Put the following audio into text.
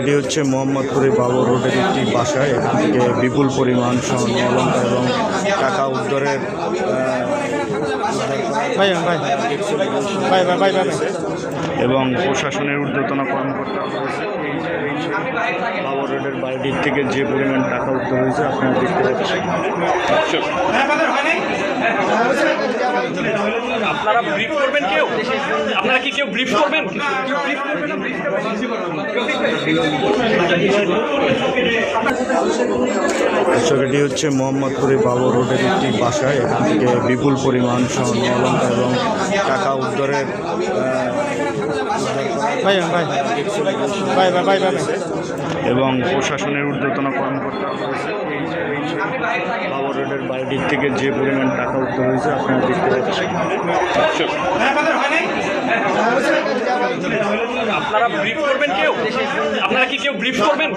এটি হচ্ছে মোহাম্মদপুরে বাবর রোডের একটি বাসায়। এখান থেকে বিপুল পরিমাণ স্বর্ণ অলঙ্কার এবং টাকা উদ্ধারের এবং প্রশাসনের ঊর্ধ্বতন কর্মকর্তা বাবর রোডের বাড়িটির থেকে যে পরিমাণ টাকা উদ্ধার হয়েছে আপনারা দেখতে পাচ্ছেন। আপনারা ব্রিফ করবেন কেউ? আপনারা কি কেউ ব্রিফ করবেন? দর্শক এটি হচ্ছে মোহাম্মদপুরে বাবর রোডের একটি বাসায় এখান থেকে বিপুল পরিমাণ স্বর্ণ অলঙ্কার এবং টাকা উদ্ধারের এবং প্রশাসনের ঊর্ধ্বতন কর্মকর্তা বাবর রোডের বাড়িটির থেকে যে পরিমাণ টাকা উদ্ধার হয়েছে আপনারা দেখতে পাচ্ছেন। আপনারা ব্রিফ করবেন কেউ? আপনারা কি কেউ ব্রিফ করবেন?